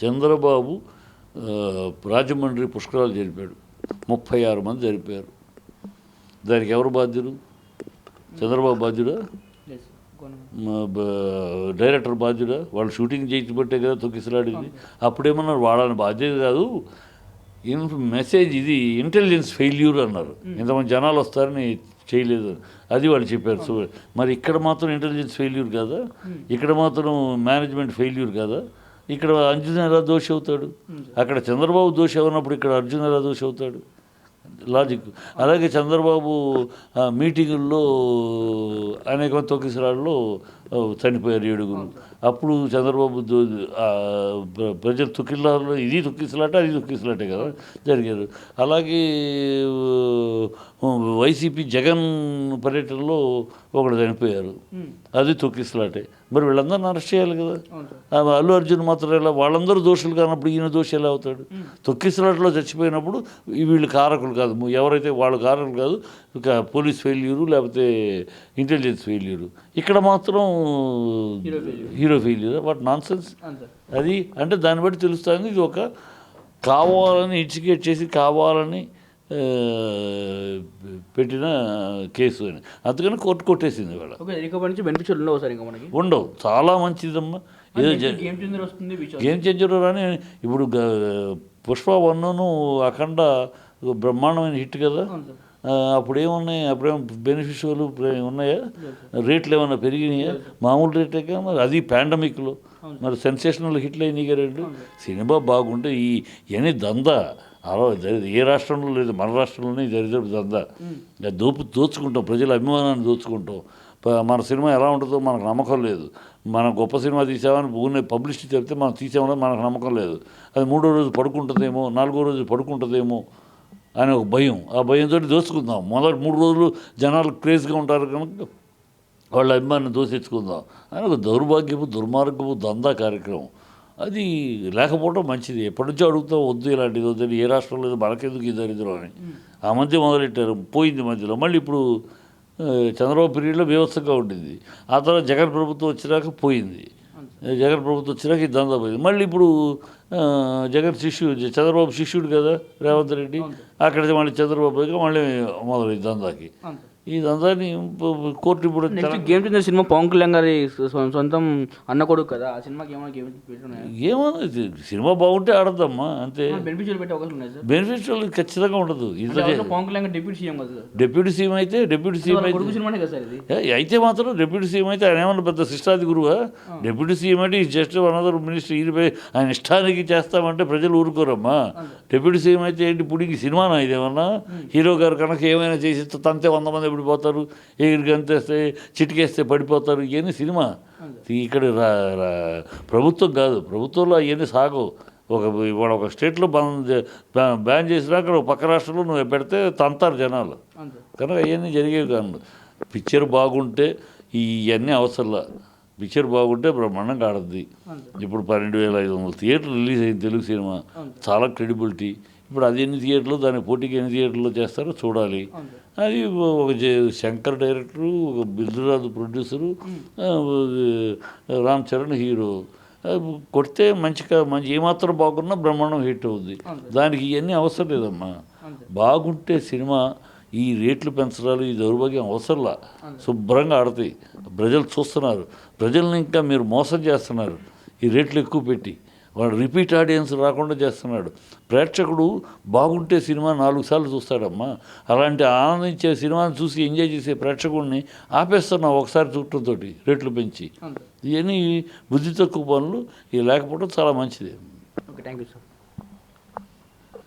చంద్రబాబు రాజమండ్రి పుష్కరాలు జరిపాడు. ముప్పై ఆరు మంది జరిపారు. దానికి ఎవరు బాధ్యులు? చంద్రబాబు బాధ్యుడా? డైరెక్టర్ బాధ్యుడా? వాళ్ళు షూటింగ్ చేయించబట్టే కదా తొక్కిసలాడింది. అప్పుడేమన్నారు వాళ్ళని బాధ్యత కాదు. ఇన్ మెసేజ్ ఇది ఇంటెలిజెన్స్ ఫెయిల్యూర్ అన్నారు. ఇంతమంది జనాలు వస్తారని చేయలేదు అది వాళ్ళు చెప్పారు. సో మరి ఇక్కడ మాత్రం ఇంటెలిజెన్స్ ఫెయిల్యూర్ కాదా? ఇక్కడ మాత్రం మేనేజ్మెంట్ ఫెయిల్యూర్ కాదా? ఇక్కడ అర్జున్ ఎలా దోషి అవుతాడు. అక్కడ చంద్రబాబు దోషి అవునప్పుడు ఇక్కడ అర్జున్ ఎలా దోషి అవుతాడు. లాజిక్. అలాగే చంద్రబాబు మీటింగుల్లో అనేక ఆ, చనిపోయారు ఏడుగురు. అప్పుడు చంద్రబాబు ప్రజలు తొక్కిసలాట్లో ఇది తొక్కిసలాట అది తొక్కిసలాటే కదా జరిగారు అలాగే వైసీపీ జగన్ పర్యటనలో ఒకడు చనిపోయారు. అది తొక్కిసలాటే. మరి వీళ్ళందరిని అరెస్ట్ చేయాలి కదా? అల్లు అర్జున్ మాత్రం ఎలా? వాళ్ళందరూ దోషులు కానప్పుడు ఈయన దోషి ఎలా అవుతాడు? తొక్కిసలాట్లో చచ్చిపోయినప్పుడు వీళ్ళు కారకులు కాదు. ము- ఎవరైతే వాళ్ళు కారకులు కాదు ఇక పోలీస్ ఫెయిల్యూరు లేకపోతే ఇంటెలిజెన్స్ ఫెయిల్యూరు. ఇక్కడ మాత్రం hero failure? What nonsense అది అంటే దాన్ని బట్టి తెలుస్తుంది ఇది ఒక కావాలని ఇన్సికేట్ చేసి కావాలని పెట్టిన కేసు అని. అందుకని కోర్టు కొట్టేసింది ఇవాళ. నుంచి ఉండవు సార్ ఇంకా మనకి. ఉండవు. చాలా మంచిదమ్మా. ఏదో గేమ్ చేంజర్ వస్తుంది గేమ్ చేంజర్ అని ఇప్పుడు పుష్ప వన్ను అఖండ బ్రహ్మాండమైన హిట్ కదా. అప్పుడు ఏమున్నాయి అప్పుడేమో బెనిఫిషియల్ ఉన్నాయా? రేట్లు ఏమన్నా పెరిగినాయా? మామూలు రేటే కదా మరి అది పాండమిక్లో మరి సెన్సేషనల్ హిట్లు అయినాయి కదా రెండు. సినిమా బాగుంటే ఈ ఇవన్నీ దందా. అలా ఏ రాష్ట్రంలో లేదు. మన రాష్ట్రంలోనే దరిద్రపు దందా. దోపు దోచుకుంటాం. ప్రజల అభిమానాన్ని దోచుకుంటాం. మన సినిమా ఎలా ఉంటుందో మనకు నమ్మకం లేదు. మనం గొప్ప సినిమా తీసామని ఊరిని పబ్లిసిటీ చెప్తే మనం తీసామని మనకు నమ్మకం లేదు. అది మూడో రోజు పడుకుంటుందేమో నాలుగో రోజు పడుకుంటుందేమో. అని ఒక భయం. ఆ భయంతో దోచుకుందాం మొదటి మూడు రోజులు జనాలు క్రేజ్గా ఉంటారు కనుక వాళ్ళ అభిమాన్ని దోషించుకుందాం అని ఒక దౌర్భాగ్యపు దుర్మార్గపు దందా కార్యక్రమం. అది లేకపోవడం మంచిది. ఎప్పటి నుంచో అడుగుతాం వద్దు ఇలాంటిది వద్దని ఏ రాష్ట్రంలో లేదు మనకెందుకు ఈ దరిద్రం అని. ఆ మధ్య మొదలెట్టారు పోయింది మధ్యలో. మళ్ళీ ఇప్పుడు చంద్రబాబు పీరియడ్లో బీభత్సంగా ఉండింది. ఆ తర్వాత జగన్ ప్రభుత్వం వచ్చినాక పోయింది. జగన్ ప్రభుత్వం వచ్చినాక ఈ దందా పోయింది. మళ్ళీ ఇప్పుడు జగన్ శిష్యుడు చంద్రబాబు శిష్యుడు కదా రేవంత్ రెడ్డి అక్కడ మళ్ళీ చంద్రబాబు మళ్ళీ మొదలు ఈ దందాకి ప- కోర్టు ఇప్పుడు గేమ్ సినిమా పవన్ కళ్యాణ్ గారి సొంతం అన్న కొడుకు కదా ఆ సినిమాకి ఏమైనా గేమ్ ఏమో సినిమా బాగుంటే ఆడద్దమ్మా అంతే. బెనిఫిషియల్ పెట్టే అవకాశం ఉన్నాయి సార్? బెనిఫిట్స్ వాళ్ళకి ఖచ్చితంగా ఉండదు పవన్ కళ్యాణ్ డిప్యూటీ సీఎం కదా డిప్యూటీ సీఎం అయితే డిప్యూటీ సీఎం అయితే సినిమానే కదా సార్ అయితే మాత్రం డిప్యూటీ సీఎం అయితే ఆయన ఏమన్నా పెద్ద శిష్టాది గురువా? డిప్యూటీ సీఎం అంటే జస్ట్ అనదర్ మినిస్టర్ ఈయనపై ఆయన ఇష్టానికి చేస్తామంటే ప్రజలు ఊరుకోరమ్మా. డిప్యూటీ సీఎం అయితే ఏంటి ఇప్పుడు సినిమానా ఇదేమన్నా? హీరో గారు కనుక ఏమైనా చేసి తంతే వంద మంది పడిపోతారు ఎగిరి గంతేస్తే చిటికేస్తే పడిపోతారు ఇవన్నీ సినిమా. ఇక్కడ ప్రభుత్వం కాదు ప్రభుత్వంలో అవన్నీ సాగవు. ఒక ఇవాళ ఒక స్టేట్లో బ్యాన్ చేసినా అక్కడ ఒక పక్క రాష్ట్రంలో నువ్వు పెడితే తంతారు జనాలు. కనుక అవన్నీ జరిగేవి కాదు. పిక్చర్ బాగుంటే ఇవన్నీ అవసరంలా. పిక్చర్ బాగుంటే బ్రహ్మాండంగా ఆడద్ది ఇప్పుడు పన్నెండు వేల ఐదు వందల థియేటర్ రిలీజ్ అయింది తెలుగు సినిమా. చాలా క్రెడిబిలిటీ. ఇప్పుడు అది ఎన్ని థియేటర్లు దాని పోటీకి ఎన్ని థియేటర్లో చేస్తారో చూడాలి. అది ఒక జే- శంకర్ డైరెక్టరు ఒక బిల్లురాజు ప్రొడ్యూసరు రామ్ చరణ్ హీరో. కొడితే మంచిగా మంచి ఏమాత్రం బాగున్నా బ్రహ్మాండం హిట్ అవుద్ది. దానికి ఇవన్నీ అవసరం లేదమ్మా. బాగుంటే సినిమా ఈ రేట్లు పెంచడాలు ఈ దౌర్భాగ్యం అవసరంలా. శుభ్రంగా ఆడతాయి. ప్రజలు చూస్తున్నారు. ప్రజల్ని ఇంకా మీరు మోసం చేస్తున్నారు. ఈ రేట్లు ఎక్కువ పెట్టి. వాడు రిపీట్ ఆడియన్స్ రాకుండా చేస్తున్నాడు. ప్రేక్షకుడు బాగుంటే సినిమా నాలుగు సార్లు చూస్తాడమ్మా. అలాంటి ఆనందించే సినిమాని చూసి ఎంజాయ్ చేసే ప్రేక్షకుడిని ఆపేస్తున్నావు ఒకసారి చూడటంతో రేట్లు పెంచి. ఇవన్నీ బుద్ధి తక్కువ పనులు ఇవి లేకపోవడం చాలా మంచిది. Okay thank you sir.